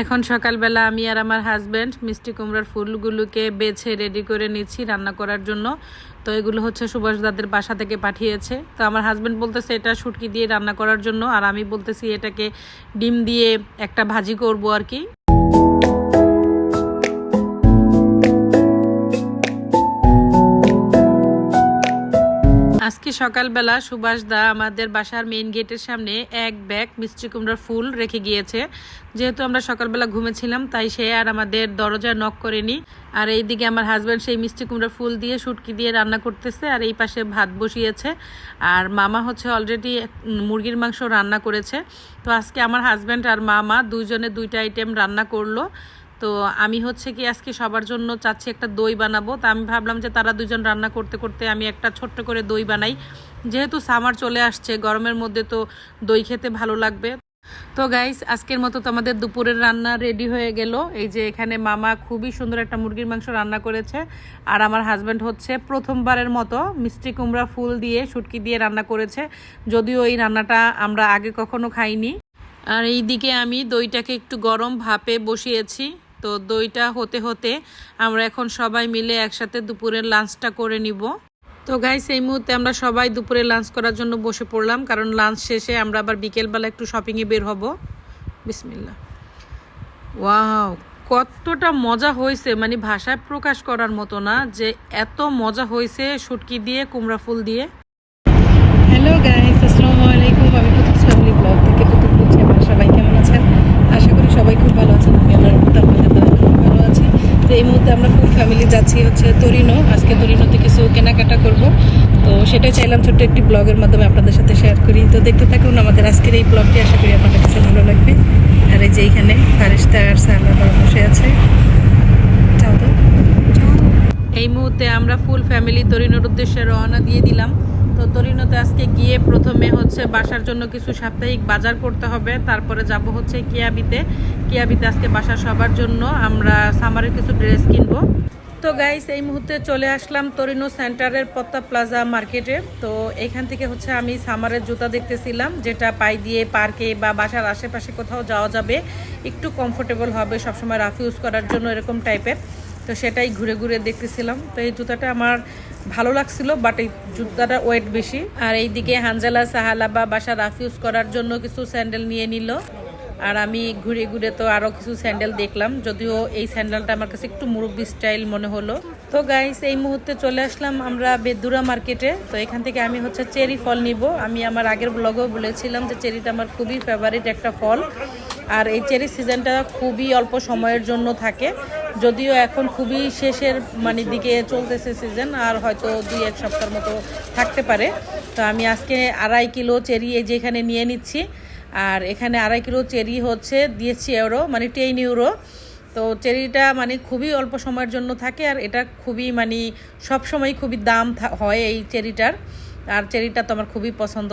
এখন সকালবেলা আমি আর আমার হাজব্যান্ড মিষ্টি কুমড়ার ফুলগুলোকে বেছে রেডি করে নিচ্ছি রান্না করার জন্য। তো এগুলো হচ্ছে সুভাষ দাদের বাসা থেকে পাঠিয়েছে। তো আমার হাজব্যান্ড বলতেছে, এটা শুটকি দিয়ে রান্না করার জন্য। আর আমি বলতেছি, এটাকে ডিম দিয়ে একটা ভাজি করব আর কি। আজকে সকালবেলা সুভাষ দা আমাদের বাসার মেইন গেটের সামনে এক ব্যাগ মিষ্টি কুমড়ার ফুল রেখে গিয়েছে। যেহেতু আমরা সকালবেলা ঘুমেছিলাম, তাই সে আর আমাদের দরজা নক করেনি। আর এইদিকে আমার হাজব্যান্ড সেই মিষ্টি কুমড়ার ফুল দিয়ে শুটকি দিয়ে রান্না করতেছে আর এই পাশে ভাত বসিয়েছে। আর মামা হচ্ছে অলরেডি মুরগির মাংস রান্না করেছে। তো আজকে আমার হাজব্যান্ড আর মামা দুইজনে দুইটা আইটেম রান্না করল। তো আমি হচ্ছে কি আজকে সবার জন্য চাচ্ছি একটা দই বানাবো। তা আমি ভাবলাম যে তারা দুজন রান্না করতে করতে আমি একটা ছোট্ট করে দই বানাই। যেহেতু সামার চলে আসছে, গরমের মধ্যে তো দই খেতে ভালো লাগবে। তো গাইস আজকের মতো তো আমাদের দুপুরের রান্না রেডি হয়ে গেল। এই যে এখানে মামা খুবই সুন্দর একটা মুরগির মাংস রান্না করেছে। আর আমার হাজব্যান্ড হচ্ছে প্রথমবারের মতো মিষ্টি কুমড়া ফুল দিয়ে শুটকি দিয়ে রান্না করেছে। যদিও এই রান্নাটা আমরা আগে কখনো খাইনি। আর এই দিকে আমি দইটাকে একটু গরম ভাপে বসিয়েছি। তো দইটা হতে হতে আমরা এখন সবাই মিলে একসাথে দুপুরের লাঞ্চটা করে নিব। তো গাইস এই মুহূর্তে আমরা সবাই দুপুরে লাঞ্চ করার জন্য বসে পড়লাম, কারণ লাঞ্চ শেষে আমরা আবার বিকেলবেলা একটু শপিংয়ে বের হব। বিসমিল্লা ওয়াও কতটা মজা হয়েছে মানে ভাষায় প্রকাশ করার মতো না, যে এত মজা হয়েছে শুটকি দিয়ে, কুমড়া ফুল দিয়ে। হ্যালো গাইস আসসালামু আলাইকুম আমি পুতুল ফ্যামিলি ব্লগ থেকে পুতুল বলছি আপনারা সবাই কেমন আছেন আশা করি সবাই খুব ভালো আছেন আমি আমার আপনাদের দয়া খুব ভালো আছি তো এই মুহূর্তে আমরা খুব ফ্যামিলি যাচ্ছি হচ্ছে তরিনো। আজকে তরিনোতে কিছু কেনাকাটা করব। তো সেটাই চাইলাম ছোট্ট একটি ব্লগের মাধ্যমে আপনাদের সাথে শেয়ার করি। তো দেখতে থাকুন, আমাদের আজকের এই ব্লগটি আশা করি আপনাদের কাছে ভালো লাগবে। আর এই যে এইখানে ফারিস্তা আর সালাদা বসে আছে। চাও তো। এই মুহূর্তে আমরা ফুল ফ্যামিলি তরিনোর উদ্দেশ্যে রওনা দিয়ে দিলাম। তো তরিনোতে আজকে গিয়ে প্রথমে হচ্ছে বাসার জন্য কিছু সাপ্তাহিক বাজার করতে হবে। তারপরে যাব হচ্ছে কিয়াবিতে। কিয়াবিতে আজকে বাসা সবার জন্য আমরা সামারের কিছু ড্রেস কিনবো। তো গাইস এই মুহূর্তে চলে আসলাম তরিনো সেন্টারের পত্তা প্লাজা মার্কেটে। তো এখান থেকে হচ্ছে আমি সামারের জুতা দেখতেছিলাম, যেটা পাই দিয়ে পার্কে বা বাসার আশেপাশে কোথাও যাওয়া যাবে। একটু কমফোর্টেবল হবে সবসময় রাফ ইউজ করার জন্য এরকম টাইপের তো সেটাই ঘুরে ঘুরে দেখতেছিলাম। তো এই জুতাটা আমার ভালো লাগছিল বাট এই জুতাটা ওয়েট বেশি। আর এইদিকে হানজালা সাহালা বা বাসা রাফ ইউজ করার জন্য কিছু স্যান্ডেল নিয়ে নিল। আর আমি ঘুরে ঘুরে তো আরও কিছু স্যান্ডেল দেখলাম, যদিও এই স্যান্ডেলটা আমার কাছে একটু মুরব্বি স্টাইল মনে হলো। তো গাইস এই মুহূর্তে চলে আসলাম আমরা বেদুরা মার্কেটে। তো এখান থেকে আমি হচ্ছে চেরি ফল নিব। আমি আমার আগের ব্লগেও বলেছিলাম যে চেরিটা আমার খুবই ফেভারিট একটা ফল। আর এই চেরি সিজনটা খুবই অল্প সময়ের জন্য থাকে। যদিও এখন খুবই শেষের মানে দিকে চলতেছে সিজন আর হয়তো দুই এক সপ্তাহের মতো থাকতে পারে। তো আমি আজকে আড়াই কিলো চেরি এই যে এখানে নিয়ে নিচ্ছি। আর এখানে আড়াই কিলো চেরি হচ্ছে, দিয়েছি ইউরো মানে টেন ইউরো তো চেরিটা মানে খুবই অল্প সময়ের জন্য থাকে আর এটা খুবই মানে সবসময় খুবই দাম হয় এই চেরিটার। আর চেরিটা তো আমার খুবই পছন্দ।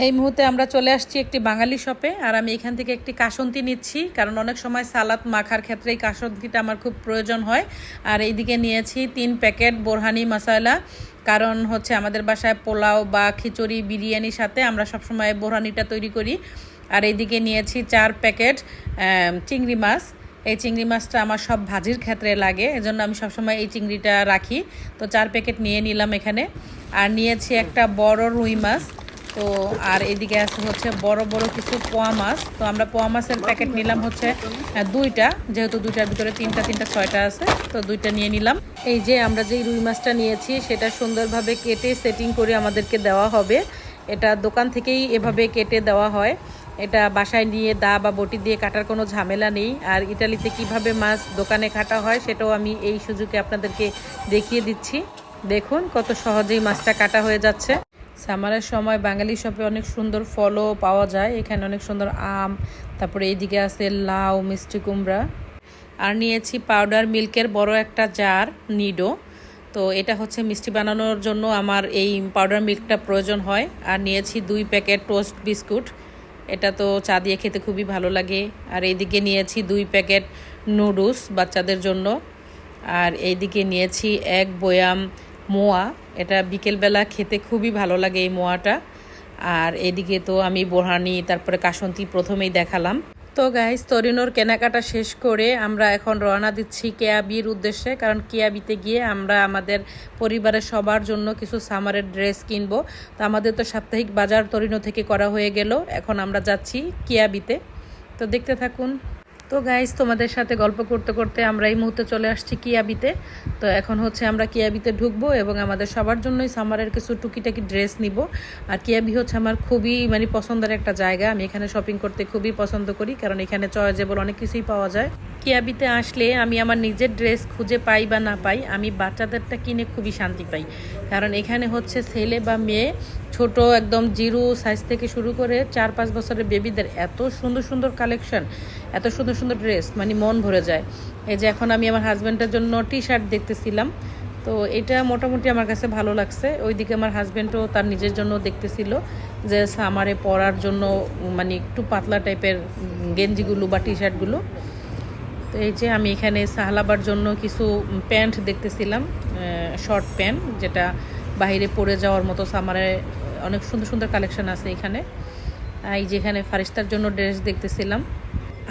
এই মুহূর্তে আমরা চলে আসছি একটি বাঙালি শপে, আর আমি এখান থেকে একটি কাসন্তি নিচ্ছি, কারণ অনেক সময় সালাদ মাখার ক্ষেত্রে এই কাসন্তিটা আমার খুব প্রয়োজন হয়। আর এইদিকে নিয়েছি তিন প্যাকেট বোরহানি মশালা, কারণ হচ্ছে আমাদের বাসায় পোলাও বা খিচুড়ি, বিরিয়ানির সাথে আমরা সবসময় বোরহানিটা তৈরি করি। আর এইদিকে নিয়েছি চার প্যাকেট চিংড়ি মাছ। এই চিংড়ি মাছটা আমার সব ভাজির ক্ষেত্রে লাগে, এজন্য আমি সবসময় এই চিংড়িটা রাখি। তো চার প্যাকেট নিয়ে নিলাম এখানে। আর নিয়েছি একটা বড় রুই মাছ তো আর এদিকে আছে হচ্ছে বড় বড় কিছু পোয়া মাছ। তো আমরা পোয়া মাছের প্যাকেট নিলাম হচ্ছে দুইটা। যেহেতু দুইটার ভিতরে তিনটা তিনটা, ছয়টা আছে, তো দুইটা নিয়ে নিলাম। এই যে আমরা যেই রুই মাছটা নিয়েছি, সেটা সুন্দরভাবে কেটে সেটিং করে আমাদেরকে দেওয়া হবে। এটা দোকান থেকেই এভাবে কেটে দেওয়া হয়। এটা বাসায় নিয়ে দা বা বটি দিয়ে কাটার কোনো ঝামেলা নেই। আর ইটালিতে কীভাবে মাছ দোকানে কাটা হয়, সেটাও আমি এই সুযোগে আপনাদেরকে দেখিয়ে দিচ্ছি। দেখুন কত সহজেই মাছটা কাটা হয়ে যাচ্ছে। সামারের সময় বাঙালি শপে অনেক সুন্দর ফলও পাওয়া যায়। এখানে অনেক সুন্দর আম, তারপরে এইদিকে আছে লাউ, মিষ্টি কুমড়া। আর নিয়েছি পাউডার মিল্কের বড় একটা জার, নিডো। তো এটা হচ্ছে মিষ্টি বানানোর জন্য আমার এই পাউডার মিল্কটা প্রয়োজন হয়। আর নিয়েছি দুই প্যাকেট টোস্ট বিস্কুট। এটা তো চা দিয়ে খেতে খুবই ভালো লাগে। আর এইদিকে নিয়েছি দুই প্যাকেট নুডলস বাচ্চাদের জন্য। আর এইদিকে নিয়েছি এক বয়াম মোয়া। এটা বিকেলবেলা খেতে খুবই ভালো লাগে এই মোয়াটা। আর এদিকে তো আমি বোরহানি, তারপরে কাসন্তি প্রথমেই দেখালাম। তো গাইস তরিনোর কেনাকাটা শেষ করে আমরা এখন রওনা দিচ্ছি কেয়াবির উদ্দেশ্যে, কারণ কেয়াবিতে গিয়ে আমরা আমাদের পরিবারের সবার জন্য কিছু সামারের ড্রেস কিনবো। তো আমাদের তো সাপ্তাহিক বাজার তরিনো থেকে করা হয়ে গেল, এখন আমরা যাচ্ছি কেয়াবিতে। তো দেখতে থাকুন। তো গাইজ তোমাদের সাথে গল্প করতে করতে আমরা এই মুহূর্তে চলে আসছি কিয়াবিতে। তো এখন হচ্ছে আমরা কিয়াবিতে ঢুকবো এবং আমাদের সবার জন্যই সামারের কিছু টুকিটাকি ড্রেস নিব। আর কিয়াবি হচ্ছে আমার খুবই মানে পছন্দের একটা জায়গা। আমি এখানে শপিং করতে খুবই পছন্দ করি, কারণ এখানে চয়েজেবল অনেক কিছুই পাওয়া যায়। কিয়াবিতে আসলে আমি আমার নিজের ড্রেস খুঁজে পাই বা না পাই, আমি বাচ্চাদেরটা কিনে খুবই শান্তি পাই। কারণ এখানে হচ্ছে ছেলে বা মেয়ে, ছোট একদম জিরো সাইজ থেকে শুরু করে চার পাঁচ বছরের বেবিদের এত সুন্দর সুন্দর কালেকশন এত সুন্দর সুন্দর ড্রেস মানে মন ভরে যায়। এই যে এখন আমি আমার হাজব্যান্ডের জন্য টি শার্ট দেখতেছিলাম, তো এটা মোটামুটি আমার কাছে ভালো লাগছে। ওইদিকে আমার হাজব্যান্ডও তার নিজের জন্য দেখতেছিল যে সামারে পরার জন্য মানে একটু পাতলা টাইপের গেঞ্জিগুলো বা টি শার্টগুলো তো এই যে আমি এখানে সাহলাবার জন্য কিছু প্যান্ট দেখতেছিলাম শর্ট প্যান্ট, যেটা বাহিরে পরে যাওয়ার মতো সামারে, অনেক সুন্দর সুন্দর কালেকশন আছে এখানে। এই যেখানে ফারিস্তার জন্য ড্রেস দেখতেছিলাম।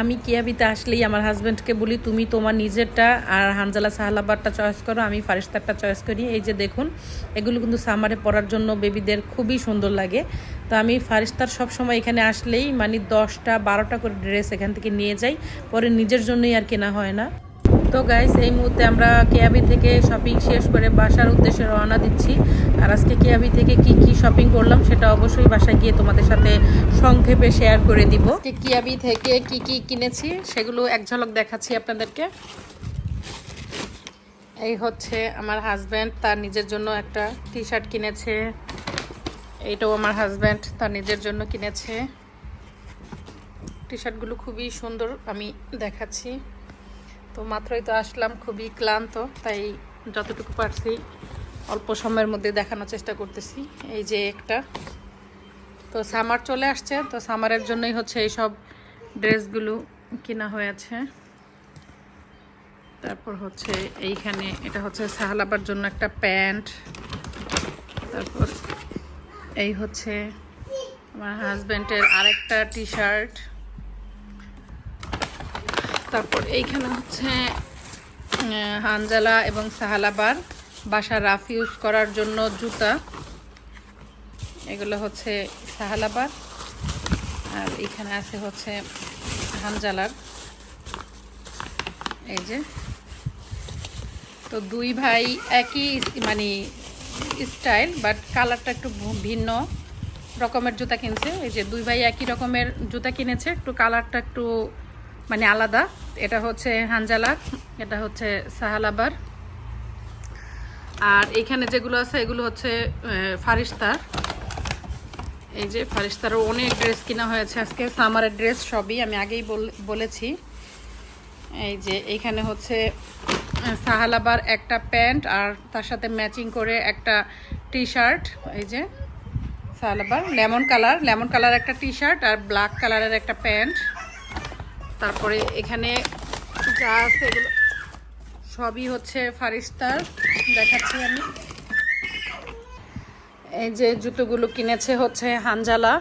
আমি কিয়াবিতে আসলেই আমার হাজব্যান্ডকে বলি, তুমি তোমার নিজেরটা আর হানজালা সাহালাবারটা চয়েস করো, আমি ফারিস্তারটা চয়েস করি। এই যে দেখুন, এগুলো কিন্তু সামারে পরার জন্য বেবিদের খুবই সুন্দর লাগে। তো আমি ফারিস্তার সব সময় এখানে আসলেই মানে দশটা, বারোটা করে ড্রেস এখান থেকে নিয়ে যাই, পরে নিজের জন্যই আর কেনা হয় না। তো গাইস এই মুহূর্তে আমরা কেয়াবি থেকে শপিং শেষ করে বাসার উদ্দেশ্যে রওনা দিচ্ছি। আর আজকে কেয়াবি থেকে কি কি শপিং করলাম সেটা অবশ্যই বাসায় গিয়ে তোমাদের সাথে সংক্ষেপে শেয়ার করে দিব। কি কিয়াবি থেকে কি কি কিনেছি সেগুলো এক ঝলক দেখাচ্ছি আপনাদেরকে। এই হচ্ছে আমার হাজব্যান্ড তার নিজের জন্য একটা টি শার্ট কিনেছে। এইটাও আমার হাজব্যান্ড তার নিজের জন্য কিনেছে। টি শার্টগুলো খুবই সুন্দর আমি দেখাচ্ছি। তো মাত্রই তো আসলাম, খুবই ক্লান্ত, তাই যতটুকু পারছি অল্প সময়ের মধ্যে দেখানোর চেষ্টা করতেছি। এই যে একটা। তো সামার চলে আসছে। তো সামারের জন্যই হচ্ছে এই সব ড্রেসগুলো কেনা হয়েছে। তারপর হচ্ছে এইখানে এটা হচ্ছে সাহালাবার জন্য একটা প্যান্ট। তারপর এই হচ্ছে আমার হাজব্যান্ডের আরেকটা টি শার্ট তারপর এইখানে হচ্ছে হানজালা এবং সাহালাবার। বাসা রাফ ইউজ করার জন্য জুতা। এগুলো হচ্ছে সাহালাবার। আর এখানে আছে হচ্ছে হানজালার এই যে। তো দুই ভাই একই মানে স্টাইল, বাট কালারটা একটু ভিন্ন রকমের জুতা কিনছে। এই যে দুই ভাই একই রকমের জুতা কিনেছে। একটু কালারটা একটু মানে আলাদা। এটা হচ্ছে হানজালার এটা হচ্ছে সাহালাবার। আর এখানে যেগুলো আছে, এগুলো হচ্ছে ফারিস্তার এই যে ফারিস্তারও অনেক ড্রেস কিনা হয়েছে আজকে। সামারের ড্রেস সবই আমি আগেই বলেছি। এই যে এইখানে হচ্ছে সাহালাবার একটা প্যান্ট আর তার সাথে ম্যাচিং করে একটা টি শার্ট এই যে সাহালাবার, লেমন কালার। লেমন কালার একটা টি শার্ট আর ব্ল্যাক কালারের একটা প্যান্ট। তারপরে এখানে যা আছে এগুলো সবই হচ্ছে ফারিস্তার। দেখাচ্ছি আমি। এই যে জুতোগুলো কিনেছে হচ্ছে হানজালা।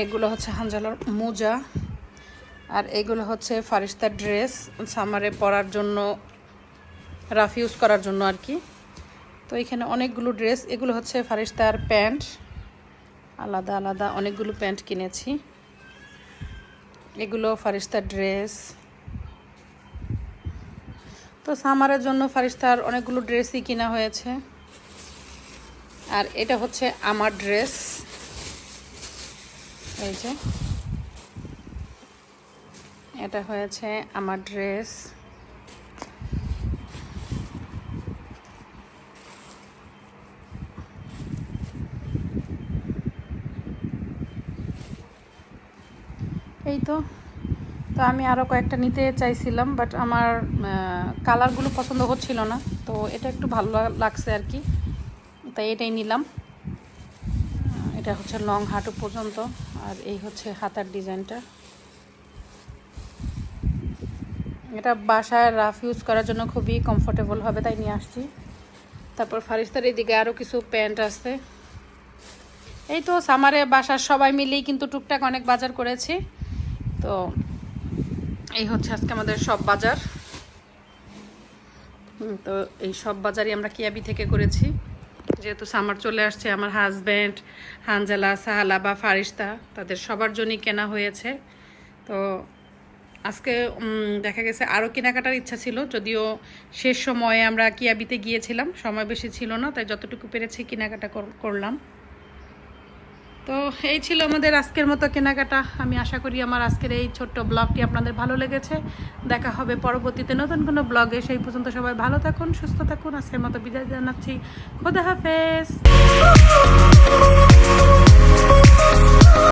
এগুলো হচ্ছে হানজালার মোজা। আর এগুলো হচ্ছে ফারিস্তার ড্রেস সামারে পরার জন্য, রাফ ইউজ করার জন্য আর কি। তো এখানে অনেকগুলো ড্রেস, এগুলো হচ্ছে ফারিস্তার প্যান্ট। আলাদা আলাদা অনেকগুলো প্যান্ট কিনেছি। এগুলো ফারিস্তার ড্রেস। তো সামারের জন্য ফারিস্তার অনেকগুলো ড্রেসই কিনা হয়েছে। আর এটা হচ্ছে আমার ড্রেস। এই যে। এটা হয়েছে আমার ড্রেস। এই তো। তো আমি আরও কয়েকটা নিতে চাইছিলাম বাট আমার কালারগুলো পছন্দ হচ্ছিল না, তো এটা একটু ভালো লাগছে আর কি। তাই এটাই নিলাম। এটা হচ্ছে লং হাঁটু পর্যন্ত, আর এই হচ্ছে হাতার ডিজাইনটা। এটা বাসায় রাফ ইউজ করার জন্য খুবই কমফোর্টেবল হবে তাই নিয়ে আসছি। তারপর ফারিস্তার এদিকে আরও কিছু প্যান্ট আছে। এই তো সামারে বাসার সবাই মিলেই কিন্তু টুকটাক অনেক বাজার করেছি। তো এই হচ্ছে আজকে আমাদের সব বাজার। তো এই সব বাজারই আমরা কিয়াবি থেকে করেছি। যেহেতু সামার চলে আসছে, আমার হাজব্যান্ড হানজালা, সাহালা বা ফারিস্তা, তাদের সবার জন্যই কেনা হয়েছে। তো আজকে দেখা গেছে আরও কেনাকাটার ইচ্ছা ছিল, যদিও শেষ সময়ে আমরা কিয়াবিতে গিয়েছিলাম, সময় বেশি ছিল না, তাই যতটুকু পেরেছি কেনাকাটা করলাম। তো এই ছিল আমাদের আজকের মতো কেনাকাটা। আমি আশা করি আমার আজকের এই ছোট্ট ব্লগটি আপনাদের ভালো লেগেছে। দেখা হবে পরবর্তীতে নতুন কোনো ব্লগে। সেই পর্যন্ত সবাই ভালো থাকুন, সুস্থ থাকুন। আজকের মতো বিদায় জানাচ্ছি। খোদা হাফেজ।